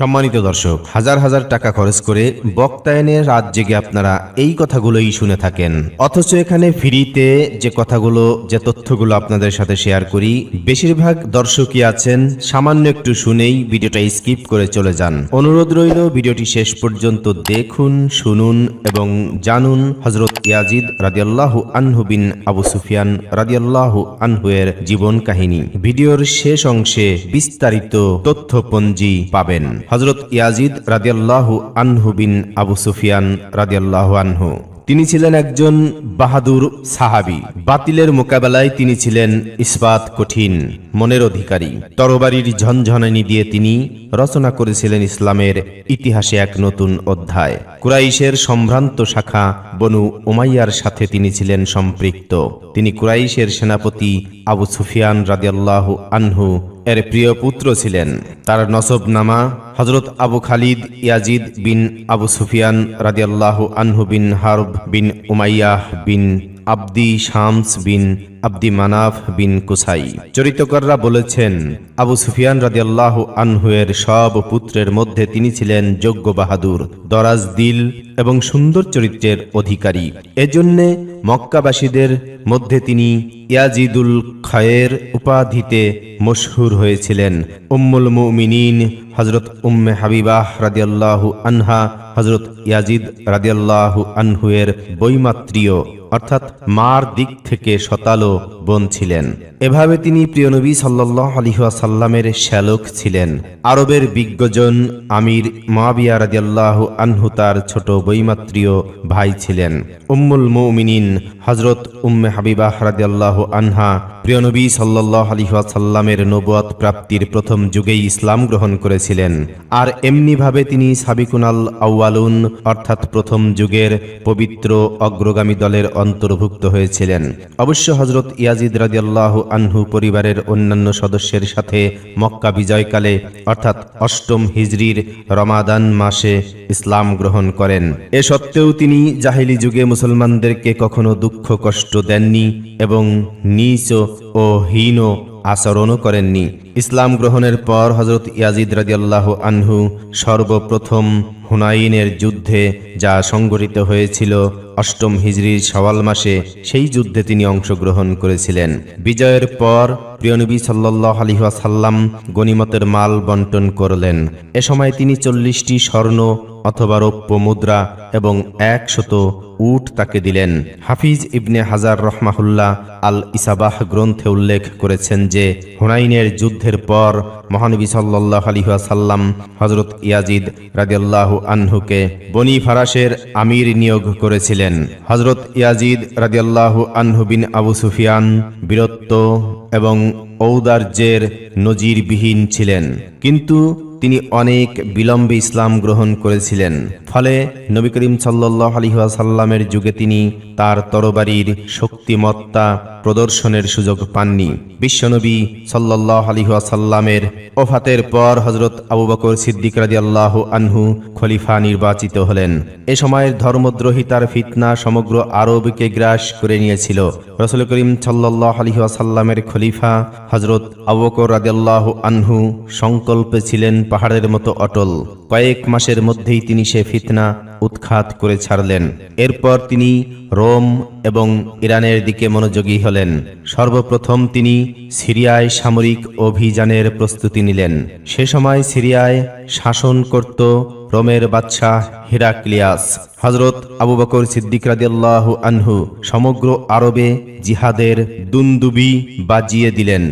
সম্মানিত দর্শক, হাজার হাজার টাকা খরচ করে বক্তায়নের রাত জেগে আপনারা এই কথাগুলোই শুনে থাকেন। অথচ এখানে ফ্রিতে যে কথাগুলো, যে তথ্যগুলো আপনাদের সাথে শেয়ার করি, বেশিরভাগ দর্শকই আছেন, সামান্য একটু শুনেই ভিডিওটা স্কিপ করে চলে যান। অনুরোধ রইল, ভিডিওটি শেষ পর্যন্ত দেখুন, শুনুন এবং জানুন হজরত ইয়াজিদ রাদিয়াল্লাহু আনহু বিন আবু সুফিয়ান রাদিয়াল্লাহু আনহু এর জীবন কাহিনী। ভিডিওর শেষ অংশে বিস্তারিত তথ্যপঞ্জি পাবেন। হজরত ইয়াজিদ রাদিয়াল্লাহু আনহু বিন আবু সুফিয়ান রাদিয়াল্লাহু আনহু। তিনি ছিলেন একজন বাহাদুর সাহাবী। বাতিলের মোকাবেলায় তিনি ছিলেন ইস্পাত কঠিন, মনের অধিকারী। তরবারির ঝনঝনানি দিয়ে তিনি রচনা করেছিলেন ইসলামের ইতিহাসে এক নতুন অধ্যায়। কুরাইশের সম্ভ্রান্ত শাখা বনু উমাইয়ার সাথে তিনি ছিলেন সম্পৃক্ত। তিনি কুরাইশের সেনাপতি আবু সুফিয়ান রাদিয়াল্লাহু আনহু এর প্রিয় পুত্র ছিলেন। তার নসবনামা হজরত Abu Khalid Yazid bin Abu Sufyan রাদিয়াল্লাহু আনহু bin Harb bin Umayyah bin Abd Shams bin Abd Manaf bin Qusai. চরিত্রকাররা বলেছেন, আবু সুফিয়ান রাদিয়াল্লাহু আনহুয়ের সব পুত্রের মধ্যে তিনি ছিলেন যোগ্য বাহাদুর, দরাজ দিল এবং সুন্দর চরিত্রের অধিকারী। এজন্যে মক্কাবাসীদের মধ্যে তিনি ইয়াজিদুল খায়ের উপাধিতে মশহুর হয়েছিলেন। উম্মুল মুমিনিন হজরত উম্মে হাবিবাহ রাদিয়াল্লাহু আনহা হজরত ইয়াজিদ রাদিয়াল্লাহু আনহুয়ের বৈমাত্রীয় অর্থাৎ মার দিক থেকে শতালো বোন ছিলেন। এভাবে তিনি প্রিয় নবী সাল্লাহ আলিহাসাল্লামের শ্যালক ছিলেন। আরবের বিজ্ঞজন আমির মাবিয়া রাদিয়াল্লাহু আনহু তার ছোট বৈমাত্রীয় ভাই ছিলেন। উম্মুল মুমিনিন হজরত উম্মে হাবিবাহ রাদিয়াল্লাহু আনহা প্রিয় নবী সাল্লাহ আলিহাসাল্লামের নবুয়াত প্রাপ্তির প্রথম যুগেই ইসলাম গ্রহণ করেছিলেন। আর এমনিভাবে তিনি সাবিকুনাল আউয়ালুন, অর্থাৎ প্রথম যুগের পবিত্র অগ্রগামী দলের অন্তর্ভুক্ত হয়েছিলেন। অবশ্য হজরত ইয়াজিদ রাদিয়াল্লাহ আনহু পরিবারের অন্যান্য সদস্যের সাথে মক্কা বিজয়কালে, অর্থাৎ অষ্টম হিজরির রমাদান মাসে ইসলাম গ্রহণ করেন। এ সত্ত্বেও তিনি জাহিলি যুগে মুসলমানদেরকে কখনো দুঃখ কষ্ট দেননি এবং নিচ ও হীন আচরণও করেননি। ইসলাম গ্রহণের পর হজরত ইয়াজিদ রাদিয়াল্লাহ আনহু সর্বপ্রথম হুনাইনের যুদ্ধে যা সংগঠিত হয়েছিল অষ্টম হিজড়ির সওয়াল মাসে সেই যুদ্ধে তিনি অংশগ্রহণ করেছিলেন। বিজয়ের পর প্রিয়নবী সাল্লাহ আলিহাসাল্লাম গনিমতের মাল বন্টন করলেন। এ সময় তিনি চল্লিশটি স্বর্ণ অথবা রৌপ্য মুদ্রা এবং একশত উট তাকে দিলেন। হাফিজ ইবনে হাজার রহমাহুল্লাহ আল ইসাবাহ গ্রন্থে উল্লেখ করেছেন যে, হুনাইনের যুদ্ধের পর মহানবী সাল্লাহ আলিহাসাল্লাম হজরত ইয়াজিদ রাদিয়াল্লাহু আনহুকে বনি ফারাসের আমির নিয়োগ করেছিলেন। হজরত ইয়াজিদ রাদিয়াল্লাহু আনহু বিন আবু সুফিয়ান বীরত্ব এবং ঔদার্যের নজিরবিহীন ছিলেন। কিন্তু তিনি অনেক বিলম্বে ইসলাম গ্রহণ করেছিলেন। ফলে নবী করিম সাল্লাহ আলহিহাসাল্লামের যুগে তিনি তার তরবারির শক্তিমত্তা প্রদর্শনের সুযোগ পাননি। বিশ্বনবী সাল্লাহ আলহিহাসাল্লামের ওফাতের পর হজরত আবু বকর সিদ্দিক রাজি আল্লাহ আনহু খলিফা নির্বাচিত হলেন। এ সময়ের ধর্মদ্রোহিতার ফিতনা সমগ্র আরবকে গ্রাস করে নিয়েছিল। রসুল করিম সাল্লাহ আলহিহাসাল্লামের খলিফা হজরত আবু বকর রাদিয়াল্লাহ আনহু সংকল্পে ছিলেন পাহাড়ের মতো অটল। কয়েক মাসের মধ্যেই তিনি সে ফিতনা, উৎখাত করে ছাড়লেন। এরপর তিনি রোম এবং ইরানের দিকে মনোযোগী হলেন। সর্বপ্রথম তিনি সিরিয়ায় সামরিক অভিযানের প্রস্তুতি নিলেন। সে সময় সিরিয়ায় শাসন করত রোমের বাদশাহ হিরাক্লিয়াস হজরত আবু বকর সিদ্দিক রাদিয়াল্লাহু আনহু সমগ্র আরবে জিহাদের দুন্দুবি বাজিয়ে দিলেন।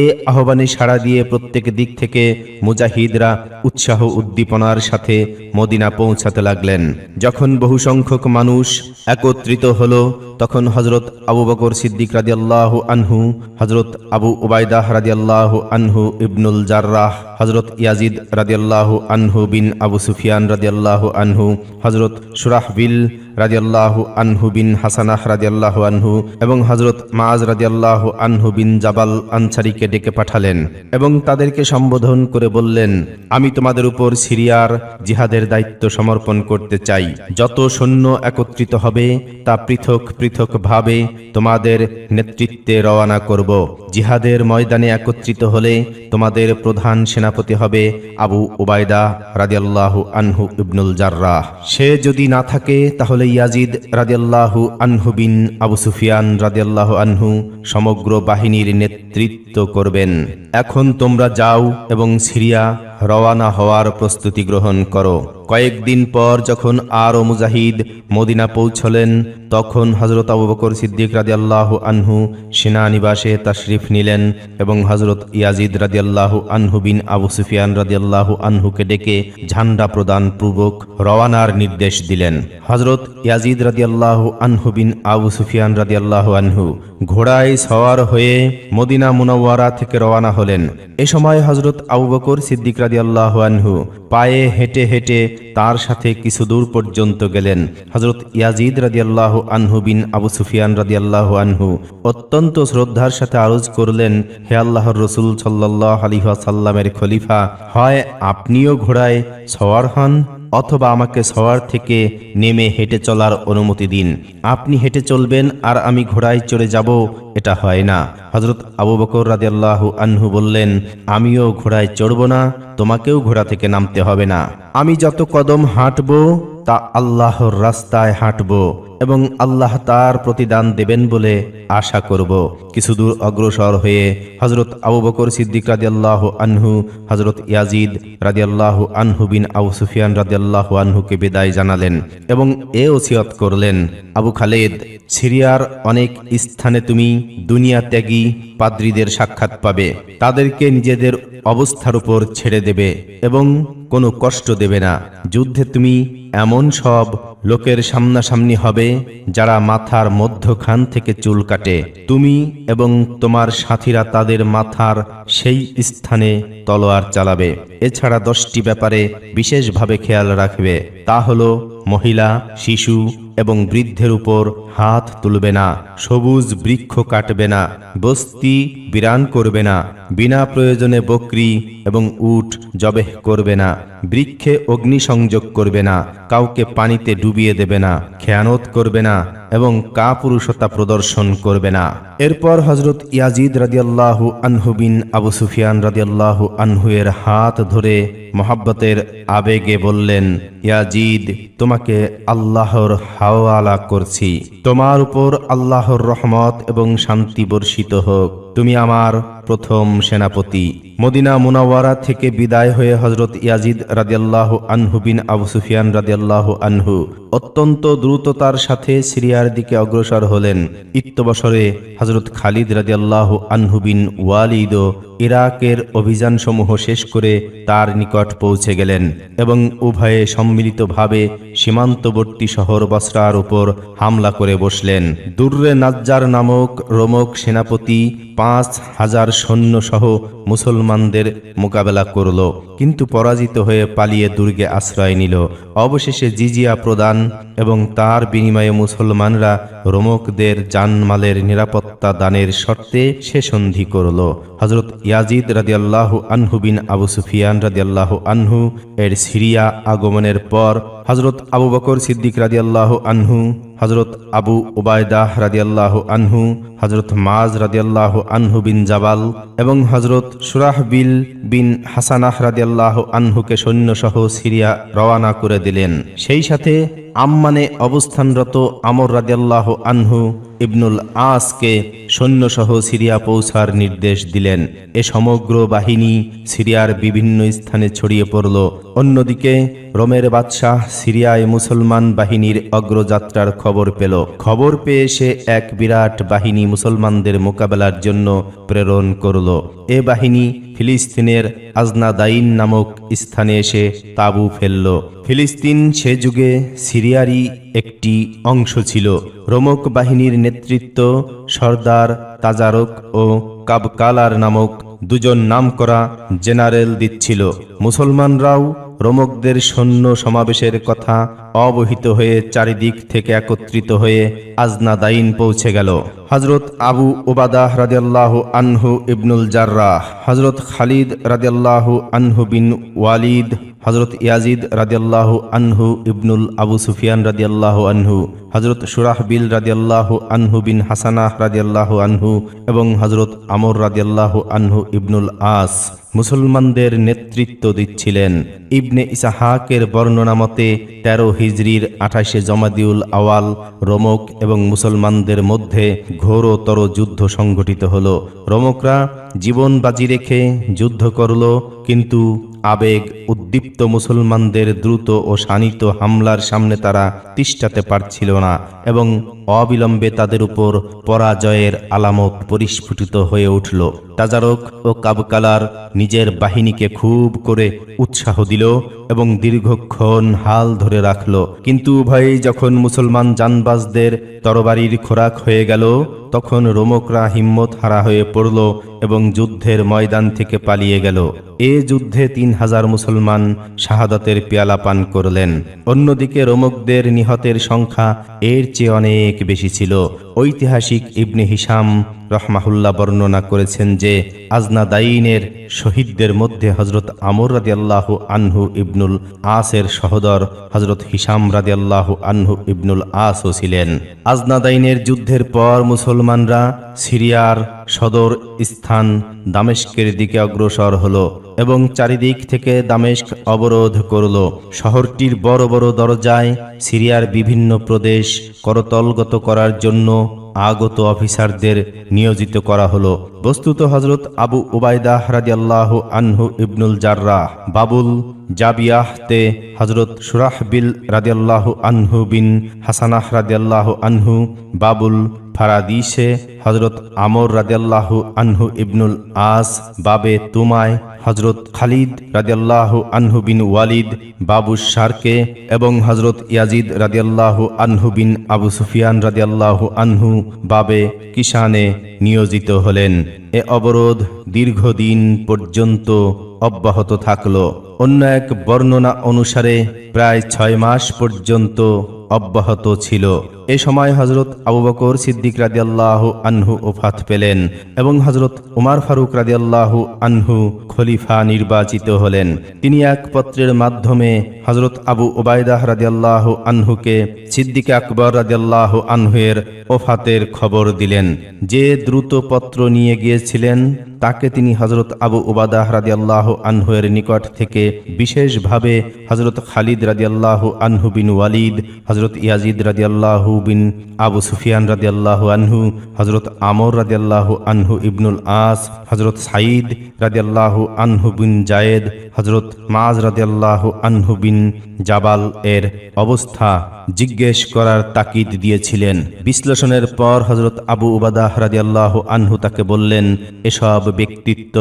এ আহ্বানে সাড়া দিয়ে প্রত্যেক দিক থেকে মুজাহিদরা উৎসাহ উদ্দীপনার সাথে মদিনা পৌঁছাতে লাগলেন। যখন বহু সংখ্যক মানুষ একত্রিত হল, তখন হজরত আবু বকর সিদ্দিক রাদিয়াল্লাহু আনহু হজরত আবু উবায়দাহ রাদিয়াল্লাহু আনহু ইবনুল জার্রাহ হজরত ইয়াজিদ রাদিয়াল্লাহু আনহু বিন আবু সুফিয়ান রাদিয়াল্লাহু আনহু হজরত সুরাহবিল রাদিয়াল্লাহু আনহু বিন হাসানাহ রাদিয়াল্লাহু আনহু এবং হজরত মাজ রাদিয়াল্লাহু আনহু বিন জাবাল আনসারিকে ডেকে পাঠালেন এবং তাদেরকে সম্বোধন করে বললেন, আমি তোমাদের উপর সিরিয়ার জিহাদের দায়িত্ব সমর্পণ করতে চাই। যত সৈন্য একত্রিত হবে, তা পৃথক পৃথক ভাবে তোমাদের নেতৃত্বে রওয়ানা করব। জিহাদের ময়দানে একত্রিত হলে তোমাদের প্রধান সেনাপতি হবে আবু উবায়দা রাদিয়াল্লাহু আনহু ইবনুল জাররাহ। সে যদি না থাকে, তাহলে ইয়াজিদ রাদিয়াল্লাহু আনহু বিন আবু সুফিয়ান রাদিয়াল্লাহু আনহু সমগ্র বাহিনীর নেতৃত্ব করবেন। এখন তোমরা যাও এবং সিরিয়া রওয়ানা হওয়ার প্রস্তুতি গ্রহণ করো। কয়েকদিন পর যখন আরও মুজাহিদ মদিনা পৌঁছলেন, তখন হজরত আবু বকর সিদ্দিক রাদিয়াল্লাহু আনহু সেনানিবাসে তাশরিফ নিলেন এবং হজরত ইয়াজিদ রাদিয়াল্লাহু আনহু বিন আবু সুফিয়ান রাদিয়াল্লাহু আনহুকে ডেকে ঝান্ডা প্রদান পূর্বক রওয়ানার নির্দেশ দিলেন। হজরত ইয়াজিদ রাদিয়াল্লাহু আনহু বিন আবু সুফিয়ান রাদিয়াল্লাহু আনহু ঘোড়ায় সওয়ার হয়ে মদিনা মুনাওয়ারা থেকে রওয়ানা হলেন। এ সময় হজরত আবু বকর সিদ্দিক রাদিয়াল্লাহু আনহু পায়ে হেঁটে হেঁটে তার সাথে কিছু দূর পর্যন্ত গেলেন। হজরত ইয়াজিদ রাদিয়াল্লাহু আনহু বিন আবু সুফিয়ান রাদিয়াল্লাহু আনহু অত্যন্ত শ্রদ্ধার সাথে আরজ করলেন, হে আল্লাহর রসুল সাল্লাহ আলিহাসাল্লামের খলিফা, হয় আপনিও ঘোড়ায় সওয়ার হন? অথবা আমাকে সওয়ার থেকে নেমে হেঁটে চলার অনুমতি দিন। আপনি হেঁটে চলবেন আর আমি ঘোড়ায় চড়ে যাব, এটা হয় না। হজরত আবু বকর রাদিয়াল্লাহু আনহু বললেন, আমিও ঘোড়ায় চড়ব না, তোমাকেও ঘোড়া থেকে নামতে হবে না। আমি যত কদম হাঁটব, তা আল্লাহর রাস্তায় হাঁটব। এবং আল্লাহ তার প্রতিদান দেবেন বলে আশা করব। কিছু দূর অগ্রসর হয়ে হজরত আবু বকর সিদ্দিক রাদিয়াল্লাহ আনহু হজরত ইয়াজিদ রাদিয়াল্লাহু আনহু বিন আবু সুফিয়ান রাদিয়াল্লাহু আনহুকে বিদায় জানালেন এবং এ ওসিয়ত করলেন, আবু খালেদ, সিরিয়ার অনেক স্থানে তুমি দুনিয়া ত্যাগী পাদ্রীদের সাক্ষাৎ পাবে। তাদেরকে নিজেদের অবস্থার উপর ছেড়ে দেবে এবং কোনো কষ্ট দেবে না। যুদ্ধে তুমি এমন সব লোকের সামনাসামনি হবে যারা মাথার মধ্যখান থেকে চুল কাটে। তুমি এবং তোমার সাথীরা তাদের মাথার সেই স্থানে তলোয়ার চালাবে। এছাড়া দশটি ব্যাপারে বিশেষভাবে খেয়াল রাখবে। তা হলো, মহিলা, শিশু এবং বৃদ্ধের উপর হাত তুলবে না, সবুজ বৃক্ষ কাটবে না, বস্তি বিরান করবে না। বিনা প্রয়োজনে বকরি এবং উট জবেহ করবে না, বৃক্ষে অগ্নিসংযোগ করবে না, কাউকে পানিতে ডুবিয়ে দেবে না, খেয়ানত করবে না এবং কাপুরুষতা প্রদর্শন করবে না। এরপর হজরত ইয়াজিদ রাদিয়াল্লাহু আনহু বিন আবু সুফিয়ান রাদিয়াল্লাহু আনহু এর হাত ধরে মোহাব্বতের আবেগে বললেন, ইয়াজিদ, তোমাকে আল্লাহর হাওয়ালা করছি। তোমার উপর আল্লাহর রহমত এবং শান্তি বর্ষিত হোক। তুমি আমার প্রথম সেনাপতি। মদিনা মুনাওয়ারা থেকে বিদায় হয়ে হজরত ইয়াজিদ রাদিয়াল্লাহু আনহু বিন আবু সুফিয়ান রাদিয়াল্লাহু আনহু অত্যন্ত দ্রুততার সাথে সিরিয়ার দিকে অগ্রসর হলেন। ইত্যবসরে হজরত খালিদ রাদিয়াল্লাহু আনহু বিন ওয়ালিদও ইরাকের অভিযানসমূহ শেষ করে তার নিকট পৌঁছে গেলেন এবং উভয়ে সম্মিলিতভাবে সীমান্তবর্তী শহর বসরার উপর হামলা করে বসলেন। দুর্রে নাজ্জার নামক রোমক সেনাপতি পাঁচ হাজার সৈন্য সহ মুসলমানদের মোকাবেলা করল কিন্তু পরাজিত হয়ে পালিয়ে দুর্গে আশ্রয় নিল। অবশেষে জিজিয়া প্রদান এবং তার বিনিময়ে মুসলমানরা রোমকদের জানমালের নিরাপত্তা দানের শর্তে সে সন্ধি করল। হজরত ইয়াজিদ রাদিয়াল্লাহু আনহু বিন আবু সুফিয়ান রাদিয়াল্লাহু আনহু এর সিরিয়া আগমনের পর হজরত আবু বকর সিদ্দিক রাদিয়াল্লাহু আনহু হজরত আবু উবায়দাহ রাদিয়াল্লাহু আনহু হজরত মাজ রাদিয়াল্লাহু আনহু বিন জাবাল এবং হজরত সুরাহবিল বিন হাসানাহ রাদিয়াল্লাহু আনহুকে সৈন্যসহ সিরিয়া রওয়ানা করে দিলেন। সেই সাথে আম্মানে অবস্থানরত আমর রাদিয়াল্লাহু আনহু ইবনুল আসকে সৈন্যসহ সিরিয়া পৌঁছার নির্দেশ দিলেন। এ সমগ্র বাহিনী সিরিয়ার বিভিন্ন স্থানে ছড়িয়ে পড়ল। অন্যদিকে রোমের বাদশাহ সিরিয়ায় মুসলমান বাহিনীর অগ্রযাত্রার খবর পেল। খবর পেয়ে সে এক বিরাট বাহিনী মুসলমানদের মোকাবেলার জন্য প্রেরণ করল। এ বাহিনী ফিলিস্তিনের আজনাদাইন নামক স্থানে এসে তাবু ফেলল। ফিলিস্তিন সে যুগে সিরিয়ারই একটি অংশ ছিল। রোমক বাহিনীর নেতৃত্ব সর্দার তাজারক ও কাবকালার নামক দুজন নামকরা জেনারেল দিচ্ছিল। মুসলমানরাও রোমকদের সৈন্য সমাবেশের কথা অবহিত হয়ে চারিদিক থেকে একত্রিত হয়ে আজনা দাইন পৌঁছে গেল। হজরত আবু ওবাদাহ রাদিয়াল্লাহ আনহু ইবনুল জার্রাহ হজরত খালিদ রাদিয়াল্লাহু আনহু বিন ওয়ালিদ হজরত ইয়াজিদ রাদিয়াল্লাহু আনহু, ইবনুল আবু সুফিয়ান রাদিয়াল্লাহু আনহু হজরত সুরাহবিল রাদিয়াল্লাহু আনহু বিন হাসানাহ রাদিয়াল্লাহু আনহু এবং হজরত আমর রাদিয়াল্লাহু আনহু ইবনুল আস মুসলমানদের নেতৃত্ব দিচ্ছিলেন। ইবনে ইসাহাকের বর্ণনা মতে, তেরো হিজরির আঠাশে জমাদিউল আওয়াল রোমক এবং মুসলমানদের মধ্যে ঘোরতর যুদ্ধ সংঘটিত হল। রোমকরা জীবন বাজি রেখে যুদ্ধ করল, কিন্তু আবেগ উদ্দীপ্ত মুসলমানদের দ্রুত ও শানিত হামলার সামনে তারা তিষ্ঠাতে পারছিল না এবং অবিলম্বে তাদের উপর পরাজয়ের আলামত পরিস্ফুটিত হয়ে উঠল। তাজারক ও কাবকালার নিজের বাহিনীকে খুব করে উৎসাহ দিল এবং দীর্ঘক্ষণ হাল ধরে রাখল। কিন্তু উভয়েই যখন মুসলমান জানবাজদের তরবারির খোরাক হয়ে গেল, তখন রোমকরা হিম্মত হারা হয়ে পড়ল এবং যুদ্ধের ময়দান থেকে পালিয়ে গেল। এ যুদ্ধে তিন হাজার মুসলমান শাহাদাতের পেয়ালা পান করলেন। অন্যদিকে রোমকদের নিহতের সংখ্যা এর চেয়ে অনেক বেশি ছিল। ঐতিহাসিক ইবনে হিসাম রহমাহুল্লাহ বর্ণনা করেছেন যে আজনাদাইনের শহীদদের মধ্যে হজরত আমর রাদিয়াল্লাহু আনহু ইবনুল আসের সহদর হজরত হিসাম রাদিয়াল্লাহু আনহু ইবনুল আসও ছিলেন। আজনাদাইনের যুদ্ধের পর মুসলমানরা সিরিয়ার সদর স্থান দামেস্কের দিকে অগ্রসর হলো এবং চারিদিক থেকে দামেস্ক অবরোধ করল। শহরটির বড় বড় দরজায় সিরিয়ার বিভিন্ন প্রদেশ করতলগত করার জন্য আগত অফিসারদের নিয়োজিত করা হলো। বস্তুত হজরত আবু উবায়দাহ রাদিয়াল্লাহ আনহু ইবনুল জার্রাহ, বাবুল জাবিয়াহতে হজরত সুরাহবিল রাদিয়াল্লাহু আনহু বিন হাসানাহ রাদিয়াল্লাহু আনহু, বাবুল ফারাদিসে হজরত আমর রাদিয়াল্লাহু আনহু ইবনুল আস, বাবে তুমায় হজরত খালিদ রাদিয়াল্লাহু আনহু বিন ওয়ালিদ, বাবু শারকে এবং হজরত ইয়াজিদ রাদিয়াল্লাহু আনহু বিন আবু সুফিয়ান রাদিয়াল্লাহু আনহু বাবে কিষানে নিয়োজিত হলেন। এ অবরোধ দীর্ঘদিন পর্যন্ত অব্যাহত থাকল। অন্য এক বর্ণনা অনুসারে প্রায় ছয় মাস পর্যন্ত অব্যাহত ছিল। এ সময় হজরত আবু বকর সিদ্দিক রাদিয়াল্লাহ আনহু ওফাত পেলেন এবং হজরত উমার ফারুক রাদিয়াল্লাহ আনহু খলিফা নির্বাচিত হলেন। তিনি এক পত্রের মাধ্যমে হজরত আবু ওবায়দাহ রাদিয়াল্লাহ আনহুকে সিদ্দিক আকবর রাদিয়াল্লাহ আনহুয়ের ওফাতের খবর দিলেন। যে দ্রুত পত্র নিয়ে গিয়েছিলেন তাকে তিনি হজরত আবু উবাদাহ রাদিয়াল্লাহ আনহুয়ের নিকট থেকে বিশেষভাবে হজরত খালিদ রাদিয়াল্লাহ আনহু বিন ওয়ালিদ হজরত ইয়াজিদ রাদিয়াল্লাহু বিন আবু সুফিয়ান রাদিয়াল্লাহু আনহু হজরত আমর রাদিয়াল্লাহু আনহু ইবনুল আস হজরত সাঈদ রাদিয়াল্লাহু আনহু বিন জায়েদ হজরত মাজ রাদিয়াল্লাহু আনহু বিন জাবাল এর অবস্থা জিজ্ঞেস করার তাকিদ দিয়েছিলেন। বিশ্লেষণের পর হজরত আবু উবাদাহ রাদিয়াল্লাহ আনহু তাকে বললেন, এসব ব্যক্তিত্ব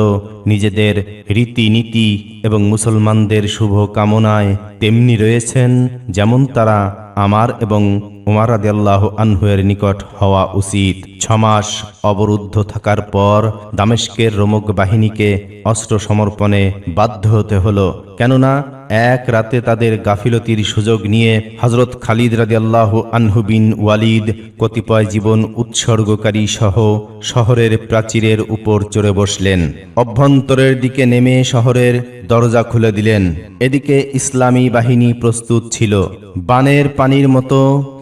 নিজেদের রীতিনীতি এবং মুসলমানদের শুভ কামনায় তেমনি রয়েছেন যেমন তারা আমার এবং উমার রাদিয়াল্লাহ আনহুয়ের নিকট হওয়া উচিত। ছমাস অবরুদ্ধ থাকার পর দামেস্কের রোমক বাহিনীকে অস্ত্র সমর্পণে বাধ্য হতে হলো। কেননা, এক রাতে তাদের গাফিলতির সুযোগ নিয়ে হজরত খালিদ রাদিয়াল্লাহ আনহু বিন ওয়ালিদ কতিপয় জীবন উৎসর্গকারী সহ শহরের প্রাচীরের উপর চড়ে বসলেন। অভ্যন্তরের দিকে নেমে শহরের দরজা খুলে দিলেন। এদিকে ইসলামী বাহিনী প্রস্তুত ছিল। বানের পানির মতো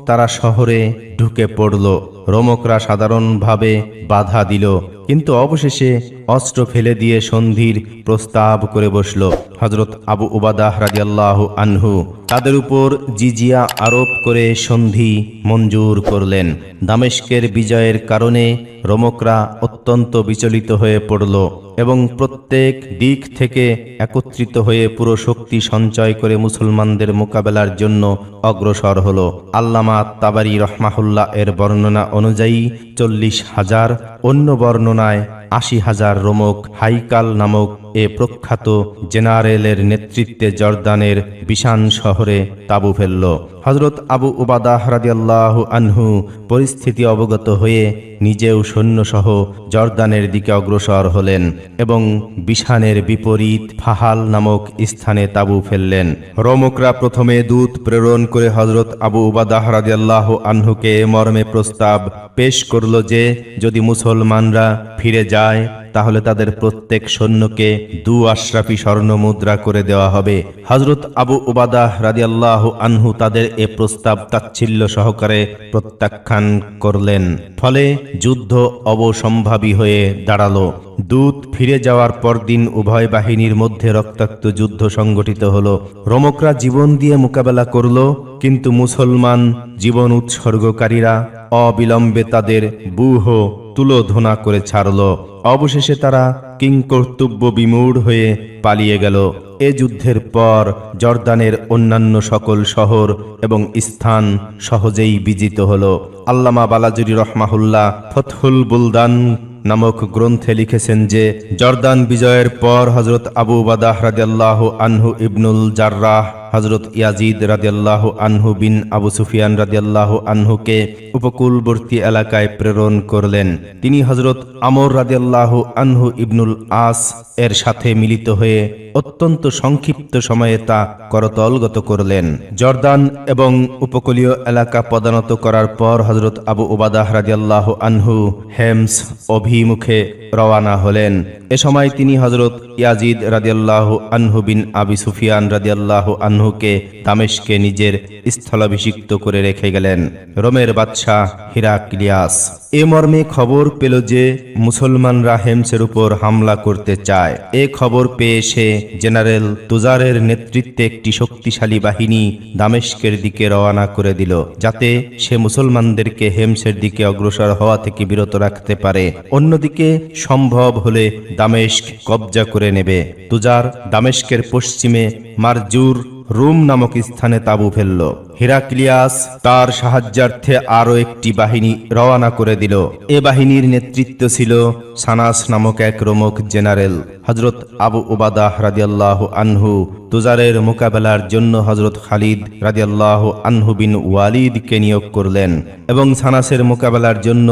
তারা শহরে ঢুকে পড়ল। রোমকরা সাধারণভাবে বাধা দিল, কিন্তু অবশেষে অস্ত্র ফেলে দিয়ে সন্ধির প্রস্তাব করে বসল। হজরত আবু উবাদাহ রাদিয়াল্লাহ আনহু তাদের উপর জিজিয়া আরোপ করে সন্ধি মঞ্জুর করলেন। দামেস্কের বিজয়ের কারণে রোমকরা অত্যন্ত বিচলিত হয়ে পড়ল এবং প্রত্যেক দিক থেকে একত্রিত হয়ে পুরো শক্তি সঞ্চয় করে মুসলমানদের মোকাবেলার জন্য অগ্রসর হল। আল্লামা তাবারি রহমাহুল্লাহ এর বর্ণনা অনুযায়ী চল্লিশ হাজার, অন্য বর্ণনায় আশি হাজার রোমক হাইকাল নামক এ প্রখ্যাত জেনারেলের নেতৃত্বে জর্দানের বিশান শহরে তাবু ফেলল। হজরত আবু উবাদাহ রাদিয়াল্লাহু আনহু পরিস্থিতি অবগত হয়ে নিজেও সৈন্যসহ জর্দানের দিকে অগ্রসর হলেন এবং বিশানের বিপরীত ফাহাল নামক স্থানে তাবু ফেললেন। রোমকরা প্রথমে দূত প্রেরণ করে হজরত আবু উবাদাহ রাদিয়াল্লাহ আনহুকে মর্মে প্রস্তাব পেশ করল যে, যদি মুসলমানরা ফিরে যায় তাহলে তাদের প্রত্যেক সৈন্যকে দু আশরাফি স্বর্ণ মুদ্রা করে দেওয়া হবে। হজরত আবু উবাদাহ রাদিয়াল্লাহ আনহু তাদের এ প্রস্তাব তাচ্ছিল্য সহকারে প্রত্যাখ্যান করলেন। ফলে যুদ্ধ অবসম্ভাবী হয়ে দাঁড়াল। দূত ফিরে যাওয়ার পরদিন উভয় বাহিনীর মধ্যে রক্তাক্ত যুদ্ধ সংগঠিত হল। রমকরা জীবন দিয়ে মোকাবেলা করল, কিন্তু মুসলমান জীবন উৎসর্গকারীরা অবিলম্বে তাদের বুহ তুলোধনা করে ছাড়ল। অবশেষে তারা কিংকর্তব্য বিমূঢ় হয়ে পালিয়ে গেল। এ যুদ্ধের পর জর্দানের অন্যান্য সকল শহর এবং স্থান সহজেই বিজিত হল। আল্লামা বালাজুরি রহমাহুল্লাহ ফতহুল বুলদান নামক গ্রন্থে লিখেছেন যে, জর্দান বিজয়ের পর হজরত আবু বাদাহ রাদিয়াল্লাহ আনহু ইবনুল জার্রাহ হজরত ইয়াজিদ রাদিয়াল্লাহ আনহু বিন আবু সুফিয়ান রাদিয়াল্লাহ আনহুকে উপকূলবর্তী এলাকায় প্রেরণ করলেন। তিনি হজরত আমর রাদিয়াল্লাহ আনহু ইবনুল আস এর সাথে মিলিত হয়ে অত্যন্ত সংক্ষিপ্ত সময়ে তা করতলগত করলেন। জর্দান এবং উপকূলীয় এলাকা পদানত করার পর হজরত আবু ওবাদাহ রাদিয়াল্লাহ আনহু হেমস অভিমুখে রওয়ানা হলেন। এ সময় তিনি হজরত ইয়াজিদ রাদিয়াল্লাহ আনহু বিন আবি সুফিয়ান রাদিয়াল্লাহ আনহুকে দামেশকে নিজের স্থলাভিষিক্ত করে রেখে গেলেন। রোমের বাদশাহ হিরাক্লিয়াস। এ মর্মে খবর পেল যে, মুসলমানরা হেমসের উপর হামলা করতে চায়। এ খবর পেয়ে সে জেনারেল তুজারের নেতৃত্বে একটি শক্তিশালী বাহিনী দামেস্কের দিকে রওনা করে দিল, যাতে সে মুসলমানদেরকে হেমসের দিকে অগ্রসর হওয়া থেকে বিরত রাখতে পারে। অন্যদিকে, সম্ভব হলে দামেস্ক কবজা করে নেবে। তুজার দামেশকের পশ্চিমে মারজুর রুম নামক স্থানে তাবু ফেলল। হিরাক্লিয়াস তার সাহায্যার্থে আরও একটি বাহিনী রওনা করে দিল। এ বাহিনীর নেতৃত্ব ছিল সানাস নামক এক রোমক জেনারেল হজরত আবু উবাদাহ রাদিয়াল্লাহ আনহু। তুজারের মোকাবেলার জন্য হজরত খালিদ রাদিয়াল্লাহ আনহু বিন ওয়ালিদকে নিয়োগ করলেন এবং সানাসের মোকাবেলার জন্য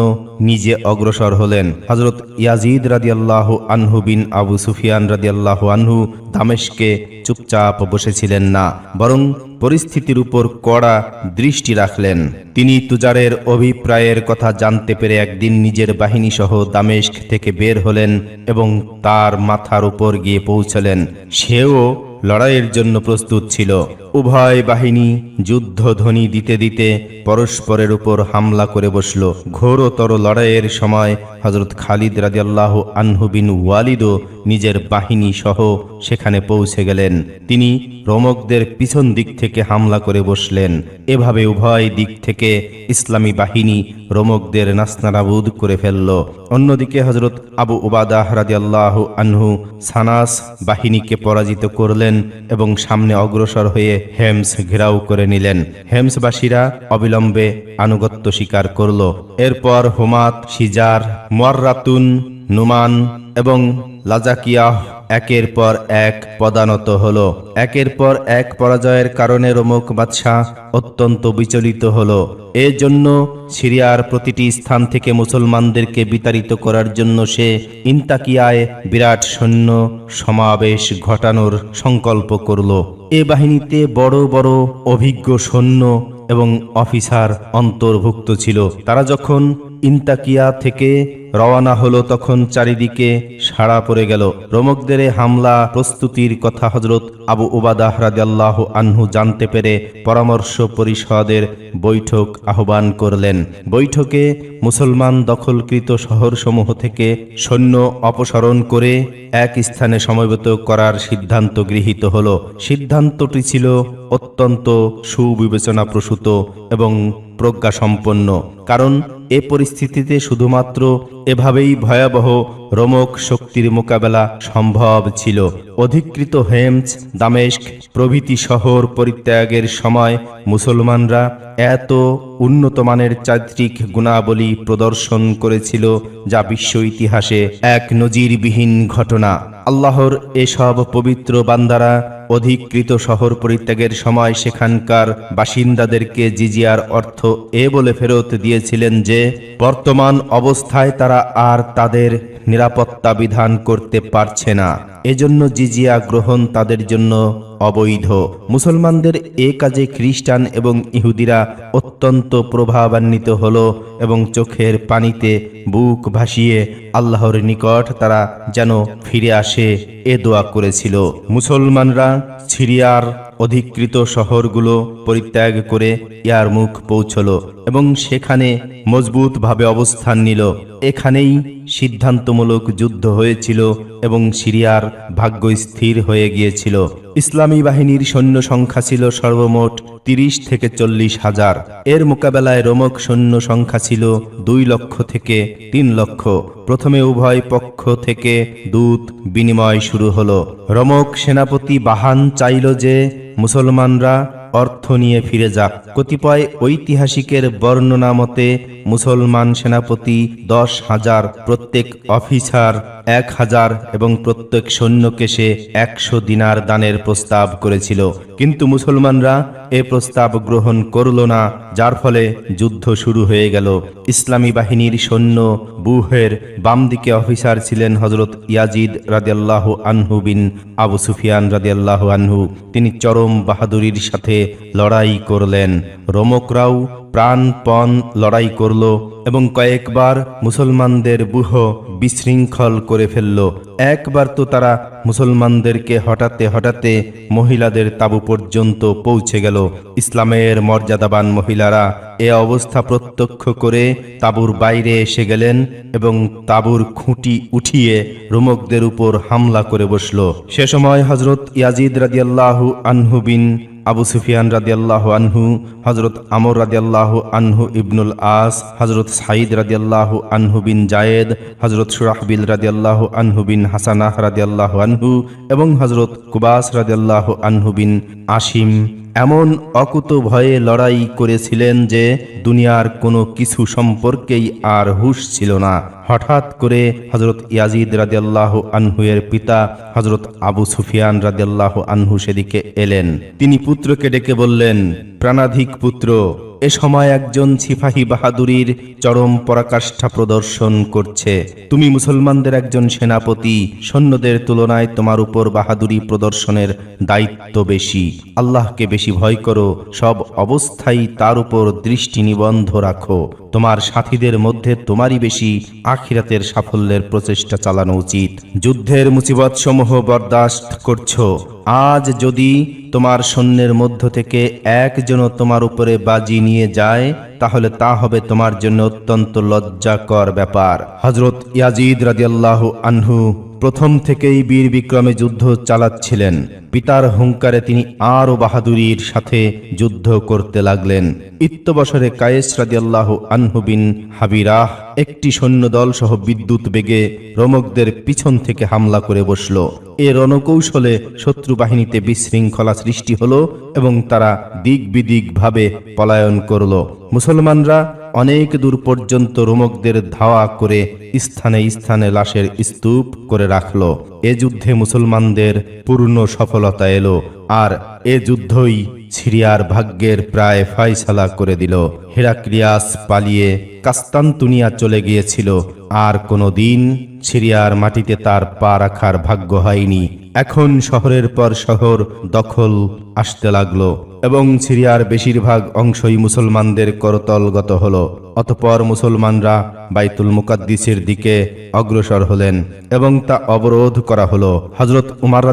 নিজে অগ্রসর হলেন। হজরত ইয়াজিদ রাদিয়াল্লাহ আনহু বিন আবু সুফিয়ান রাদিয়াল্লাহ আনহু দামেশকে চুপচাপ বসেছিলেন না, বরং পরিস্থিতির উপর কড়া দৃষ্টি রাখলেন। তিনি তুজারের অভিপ্রায়ের কথা জানতে পেরে একদিন নিজের বাহিনী সহ দামেস্ক থেকে বের হলেন এবং তার মাথার উপর গিয়ে পৌঁছলেন। সেও লড়াইয়ের জন্য প্রস্তুত ছিল। উভয় বাহিনী যুদ্ধধ্বনি দিতে দিতে পরস্পরের উপর হামলা করে বসল। ঘোরতর লড়াইয়ের সময় হজরত খালিদ রাজিয়াল্লাহ আনহু বিন ওয়ালিদও নিজের বাহিনী সহ সেখানে পৌঁছে গেলেন। তিনি রোমকদের পিছন দিক থেকে হামলা করে বসলেন। এভাবে উভয় দিক থেকে ইসলামী বাহিনী রোমকদের নাস্তানাবুদ করে ফেলল। অন্যদিকে হজরত আবু উবাদাহ রাজিয়াল্লাহ আনহু সানাস বাহিনীকে পরাজিত করলেন। এবং সামনে অগ্রসর হয়ে হেমস ঘেরাও করে নিলেন। হেমসবাসীরা অবিলম্বে আনুগত্য স্বীকার করল। এরপর হোমাত সিজার মোয়ার্রাতুন নুমান এবং লাজাকিয়াহ একের পর এক পদানত হল। একের পর এক পরাজয়ের কারণে রোমক বাদশাহ অত্যন্ত বিচলিত হল। এর জন্য সিরিয়ার প্রতিটি স্থান থেকে মুসলমানদেরকে বিতাড়িত করার জন্য সে ইন্তাকিয়ায় বিরাট সৈন্য সমাবেশ ঘটানোর সংকল্প করল। এ বাহিনীতে বড় বড় অভিজ্ঞ সৈন্য এবং অফিসার অন্তর্ভুক্ত ছিল। তারা যখন ইন্তাকিয়া থেকে রওয়ানা হলো তখন চারিদিকে সাড়া পড়ে গেল। রোমকদের হামলা প্রস্তুতির কথা হজরত আবু উবাদাহ রাদিয়াল্লাহ আনহু জানতে পেরে পরামর্শ পরিষদের বৈঠক আহ্বান করলেন। বৈঠকে মুসলমান দখলকৃত শহরসমূহ থেকে সৈন্য অপসারণ করে এক স্থানে সমবেত করার সিদ্ধান্ত গৃহীত হল। সিদ্ধান্তটি ছিল অত্যন্ত সুবিবেচনা প্রসূত এবং প্রজ্ঞাসম্পন্ন। কারণ এ পরিস্থিতিতে শুধুমাত্র এভাবেই ভয়াবহ রোমক শক্তির মোকাবেলা সম্ভব ছিল। অধিকৃত হেমস, দামেস্ক প্রভৃতি শহর পরিত্যাগের সময় মুসলমানরা এত উন্নত মানের চারিত্রিক গুণাবলী প্রদর্শন করেছিল যা বিশ্ব ইতিহাসে এক নজিরবিহীন ঘটনা। আল্লাহর এসব পবিত্র বান্দারা অধিকৃত শহর পরিত্যাগের সময় সেখানকার বাসিন্দাদেরকে জিজিয়ার অর্থ এ বলে ফেরত দিয়েছিলেন যে, বর্তমান অবস্থায় তারা আর তাদের নিরাপত্তা বিধান করতে পারছে না। এজন্য জিজিয়া গ্রহণ তাদের জন্য অবৈধ। মুসলমানদের এ কাজে খ্রিস্টান এবং ইহুদিরা অত্যন্ত প্রভাবান্বিত হল এবং চোখের পানিতে বুক ভাসিয়ে আল্লাহর নিকট তারা যেন ফিরে আসে, এ দোয়া করেছিল। মুসলমানরা সিরিয়ার অধিকৃত শহরগুলো পরিত্যাগ করে ইয়ার মুখ পৌঁছল এবং সেখানে মজবুতভাবে অবস্থান নিল। এখানেই সিদ্ধান্তমূলক যুদ্ধ হয়েছিল এবং সিরিয়ার ভাগ্য স্থির হয়ে গিয়েছিল। ইসলামী বাহিনীর সৈন্য সংখ্যা ছিল সর্বমোট তিরিশ থেকে চল্লিশ হাজার। এর মোকাবেলায় রোমক সৈন্য সংখ্যা ছিল দুই লক্ষ থেকে তিন লক্ষ। প্রথমে উভয় পক্ষ থেকে দূত বিনিময় শুরু হলো। রমক সেনাপতি বাহান চাইল যে, মুসলমানরা অর্থ নিয়ে ফিরে যাক। কতিপয় ঐতিহাসিকের বর্ণনা মতে মুসলমান সেনাপতি দশ হাজার, প্রত্যেক অফিসার এক হাজার এবং প্রত্যেক সৈন্যকে সে একশো দিনার দানের প্রস্তাব করেছিল। কিন্তু মুসলমানরা এ প্রস্তাব গ্রহণ করল না, যার ফলে যুদ্ধ শুরু হয়ে গেল। ইসলামী বাহিনীর সৈন্য বুহের বাম দিকে অফিসার ছিলেন হজরত ইয়াজিদ রাদিয়াল্লাহ আনহু বিন আবু সুফিয়ান রাদিয়াল্লাহ আনহু। তিনি চরম বাহাদুরির সাথে লড়াই করলেন। রোমকরাও প্রাণপণ লড়াই করল এবং কয়েকবার মুসলমানদের বুহ বিশৃঙ্খল করে ফেলল। একবার তো তারা মুসলমানদেরকে হঠাতে হঠাতে মহিলাদের তাবু পর্যন্ত পৌঁছে গেল। ইসলামের মর্যাদাবান মহিলারা এ অবস্থা প্রত্যক্ষ করে তাবুর বাইরে এসে গেলেন এবং তাবুর খুঁটি উঠিয়ে রোমকদের উপর হামলা করে বসল। সে সময় হজরত ইয়াজিদ রাদিয়াল্লাহু আনহু বিন আবু সুফিয়ান রাদিয়াল্লাহু আনহু হজরত আমর রাদিয়াল্লাহু আনহু ইবনুল আস হজরত সাঈদ রাদিয়াল্লাহু আনহু বিন জায়েদ হজরত সুরাহবিল রাদিয়াল্লাহু আনহু বিন হাসানাহ রাদিয়াল্লাহু আনহু এবং হজরত কুবাস রাদিয়াল্লাহু আনহু বিন আশিম। এমন অকুত ভয়ে লড়াই করেছিলেন যে দুনিয়ার কোনো কিছু সম্পর্কেই আর হুশ ছিল না। হঠাৎ করে হজরত ইয়াজিদ রাজিয়াল্লাহ আনহুয়ের পিতা হজরত আবু সুফিয়ান রাজিয়াল্লাহ আনহু সেদিকে এলেন। তিনি পুত্রকে ডেকে বললেন, প্রাণাধিক পুত্র এ সময় একজন সিপাহী বাহাদুরীর চরম পরাকাষ্ঠা প্রদর্শন করছে। তুমি মুসলমানদের একজন সেনাপতি, সৈন্যদের তুলনায় তোমার উপর বাহাদুরি প্রদর্শনের দায়িত্ব বেশি। আল্লাহকে বেশি ভয় করো, সব অবস্থায় তার উপর দৃষ্টি নিবন্ধ রাখো। তোমার সাথীদের মধ্যে তোমারই বেশি আখিরাতের সাফল্যের প্রচেষ্টা চালানো উচিত। যুদ্ধের মুসিবত সমূহ বরদাস্ত করছ। আজ যদি তোমার সৈন্যের মধ্য থেকে একজনও তোমার উপরে বাজি নিয়ে যায় তাহলে তা হবে তোমার জন্য অত্যন্ত লজ্জাকর ব্যাপার। হজরত ইয়াজিদ রাজিয়াল্লাহ আনহু প্রথম থেকেই বীর বিক্রমে যুদ্ধ চালাচ্ছিলেন। পিতার হুঙ্কারে তিনি আরও বাহাদুরির সাথে যুদ্ধ করতে লাগলেন। ইত্যবসরে কায়েস রাজিয়াল্লাহ আনহু বিন হাবিরাহ একটি সৈন্যদল সহ বিদ্যুৎ বেগে রোমকদের পিছন থেকে হামলা করে বসল। এ রণকৌশলে শত্রু বাহিনীতে বিশৃঙ্খলা সৃষ্টি হল এবং তারা দিক বিদিক ভাবে পলায়ন করল। মুসলমানরা অনেক দূর পর্যন্ত রোমকদের ধাওয়া করে স্থানে স্থানে লাশের স্তূপ করে রাখল। এ যুদ্ধে মুসলমানদের পূর্ণ সফলতা এলো। আর এ যুদ্ধই সিরিয়ার ভাগ্যের প্রায় ফয়সালা করে দিল। হেরাক্রিয়াস পালিয়ে কাস্তান্তুনিয়া চলে গিয়েছিল। আর কোনো দিন সিরিয়ার মাটিতে তার পা রাখার ভাগ্য হয়নি। এখন শহরের পর শহর দখল আসতে লাগল এবং সিরিয়ার বেশিরভাগ অংশই মুসলমানদের করতলগত হল। অতপর মুসলমানরা বাইতুল মুকাদ্দিসের দিকে অগ্রসর হলেন এবং তা অবরোধ করা হলো। হজরত উমার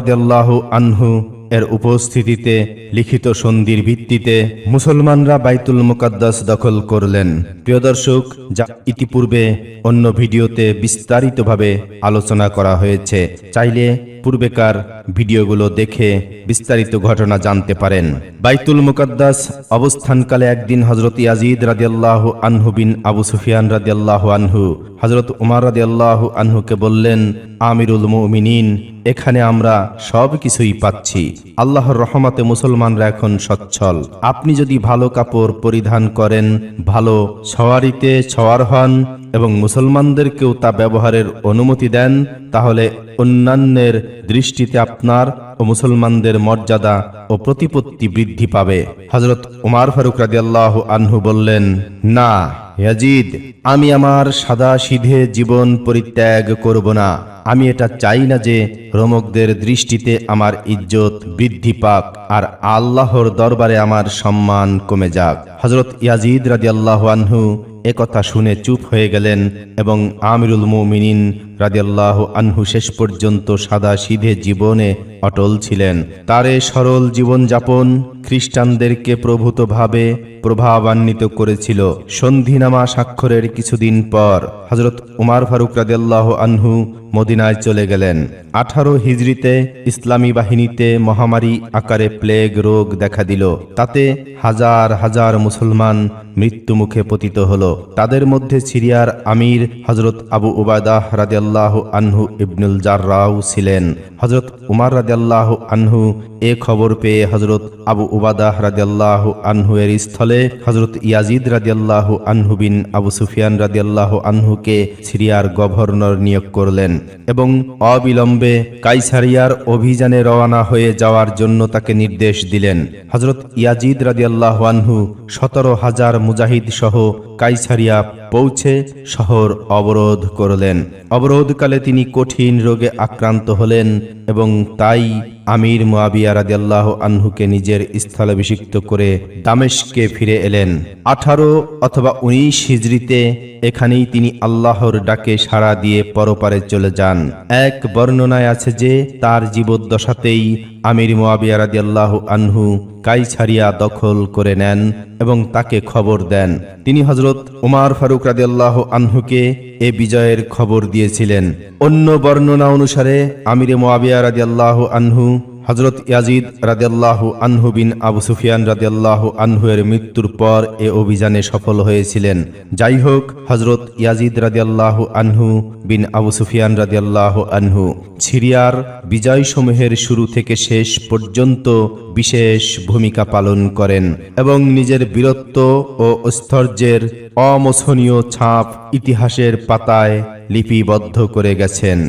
আনহু এর উপস্থিতিতে, লিখিত সন্ধির ভিত্তিতে মুসলমানরা বাইতুল মুকাদ্দাস দখল করলেন। প্রিয় দর্শক, যা ইতিপূর্বে অন্য ভিডিওতে বিস্তারিতভাবে আলোচনা করা হয়েছে, চাইলে পূর্বেকার ভিডিওগুলো দেখে বিস্তারিত ঘটনা জানতে পারেন। বাইতুল মুকাদ্দাস অবস্থানকালে একদিন হজরত ইয়াজিদ রাদিয়াল্লাহ আনহু বিন আবু সুফিয়ান রাদিয়াল্লাহ আনহু হজরত উমার রাদিয়াল্লাহ আনহুকে বললেন, আমিরুল মুমিনিন, এখানে আমরা সব কিছুই পাচ্ছি। আল্লাহর রহমতে মুসলমানরা এখন সচ্ছল। আপনি যদি ভালো কাপড় পরিধান করেন, ভালো সওয়ারিতে সওয়ার হন এবং মুসলমানদেরকেও তা ব্যবহারের অনুমতি দেন, তাহলে অন্যান্যের দৃষ্টিতে আপনার ও মুসলমানদের মর্যাদা ও প্রতিপত্তি বৃদ্ধি পাবে। হজরত উমার ফারুক রাদিয়াল্লাহ আনহু বললেন, না, ইয়াজিদ, আমি আমার সাদা সিধে জীবন পরিত্যাগ করব না। আমি এটা চাই না যে রোমকদের দৃষ্টিতে আমার ইজ্জত বৃদ্ধি পাক আর আল্লাহর দরবারে আমার সম্মান কমে যাক। হজরত ইয়াজিদ রাদিয়াল্লাহু আনহু একথা শুনে চুপ হয়ে গেলেন এবং আমিরুল মুমিনিন রাদিয়াল্লাহু আনহু শেষ পর্যন্ত সাদা সিধে জীবনে অটল ছিলেন। তারে সরল জীবনযাপন খ্রিস্টানদেরকে প্রভূতভাবে প্রভাবান্বিত করেছিল। সন্ধিনামা স্বাক্ষরের কিছুদিন পর হজরত উমার ফারুক রাদিয়াল্লাহু আনহু মদিনায় চলে গেলেন। আঠারো হিজড়িতে ইসলামী বাহিনীতে মহামারী আকারে প্লেগ রোগ দেখা দিল। তাতে হাজার হাজার মুসলমান মৃত্যুমুখে পতিত হল। তাদের মধ্যে সিরিয়ার আমির হজরত আবু উবায়দাহ রাদিয়াল্লাহ আনহু ইবনুল জাররাও ছিলেন। হজরত উমার রাদিয়াল্লাহ আনহু এ খবর পেয়ে হজরত আবু উবাদাহ রাদিয়াল্লাহ আনহু এর স্থলে হজরত ইয়াজিদ রাদিয়াল্লাহ আনহু বিন আবু সুফিয়ান রাদিয়াল্লাহ আনহুকে সিরিয়ার গভর্নর নিয়োগ করলেন এবং অবিলম্বে কাইসারিয়ার অভিযানে রওনা হয়ে যাওয়ার জন্য তাকে নির্দেশ দিলেন। হজরত ইয়াজিদ রাদিয়াল্লাহ আনহু সতেরো হাজার মুজাহিদ সহ কাইসারিয়া পৌঁছে শহর অবরোধ করলেন। অবরোধকালে তিনি কঠিন রোগে আক্রান্ত হলেন। এবং তাই আমির মুয়াবিয়া রাদিয়াল্লাহ আনহুকে নিজের স্থলাভিষিক্ত করে দামেশকে ফিরে এলেন। আঠারো অথবা উনিশ হিজড়িতে এখানেই তিনি আল্লাহর ডাকে সাড়া দিয়ে পরপারে চলে যান। এক বর্ণনায় আছে যে, তার জীবদ্দশাতেই আমির মুয়াবিয়া রাদিয়াল্লাহ আনহু কাইছারিয়া দখল করে নেন এবং তাকে খবর দেন। তিনি হজরত উমার ফারুক রাদিয়াল্লাহ আনহুকে এ বিজয়ের খবর দিয়েছিলেন। অন্য বর্ণনা অনুসারে আমির মোয়াবিয়া রাদিয়াল্লাহ আনহু হজরত ইয়াজিদ রাদিয়াল্লাহু আনহু বিন আবু সুফিয়ান রাদিয়াল্লাহু আনহু এর মৃত্যুর পর এ অভিযানে সফল হয়েছিলেন। যাই হোক হজরত ইয়াজিদ রাদিয়াল্লাহু আনহু বিন আবু সুফিয়ান রাদিয়াল্লাহু আনহু সিরিয়ার বিজয়সমূহের শুরু থেকে শেষ পর্যন্ত বিশেষ ভূমিকা পালন করেন এবং নিজের বীরত্ব ও ঐশ্বর্যের অমোছনীয় ছাপ ইতিহাসের পাতায় লিপিবদ্ধ করে গেছেন।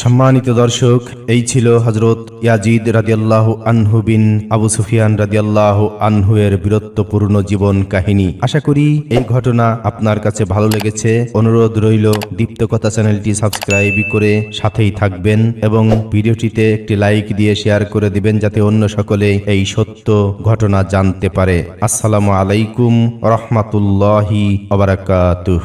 সম্মানিত দর্শক, এই ছিল হজরত ইয়াজিদ রাদিয়াল্লাহ আনহু বিন আবু সুফিয়ান রাদিয়াল্লাহ আনহু এর বীরত্বপূর্ণ জীবন কাহিনী। আশা করি এই ঘটনা আপনার কাছে ভালো লেগেছে। অনুরোধ রইল দীপ্ত কথা চ্যানেলটি সাবস্ক্রাইব করে সাথেই থাকবেন এবং ভিডিওটিতে একটি লাইক দিয়ে শেয়ার করে দিবেন যাতে অন্য সকলে এই সত্য ঘটনা জানতে পারে। আসসালামু আলাইকুম রহমাতুল্লাহি ওবারাকাতুহ